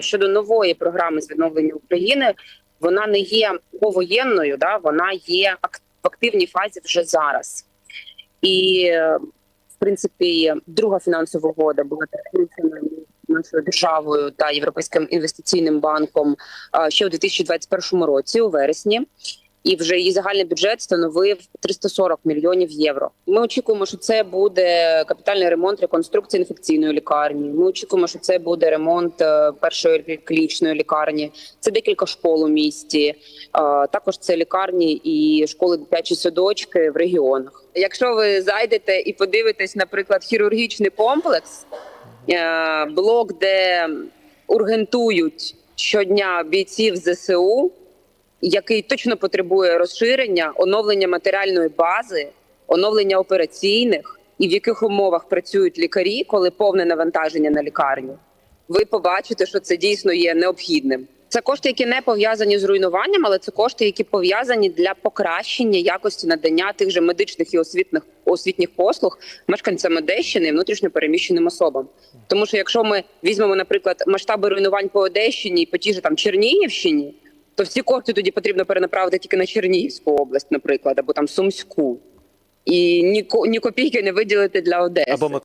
щодо нової програми з відновлення України, вона не є повоєнною, да вона є в активній фазі вже зараз. І в принципі, друга фінансова угода була підписана нашою державою та Європейським інвестиційним банком ще у 2021 році, у вересні. І вже її загальний бюджет становив 340 мільйонів євро. Ми очікуємо, що це буде капітальний ремонт реконструкції інфекційної лікарні. Ми очікуємо, що це буде ремонт е, першої клінічної лікарні. Це декілька школ у місті. Е, Також це лікарні і школи дитячі садочки в регіонах. Якщо ви зайдете і подивитесь, наприклад, хірургічний комплекс, е, блок, де ургентують щодня бійців ЗСУ, який точно потребує розширення, оновлення матеріальної бази, оновлення операційних, і в яких умовах працюють лікарі, коли повне навантаження на лікарню, ви побачите, що це дійсно є необхідним. Це кошти, які не пов'язані з руйнуванням, але це кошти, які пов'язані для покращення якості надання тих же медичних і освітних освітніх послуг мешканцям Одещини і внутрішньо переміщеним особам. Тому що якщо ми візьмемо, наприклад, масштаби руйнувань по Одещині і по тій же там Чернігівщині, то всі кошти тоді потрібно перенаправити тільки на Чернігівську область, наприклад, або там Сумську, і ні, ні копійки не виділити для Одеси. Або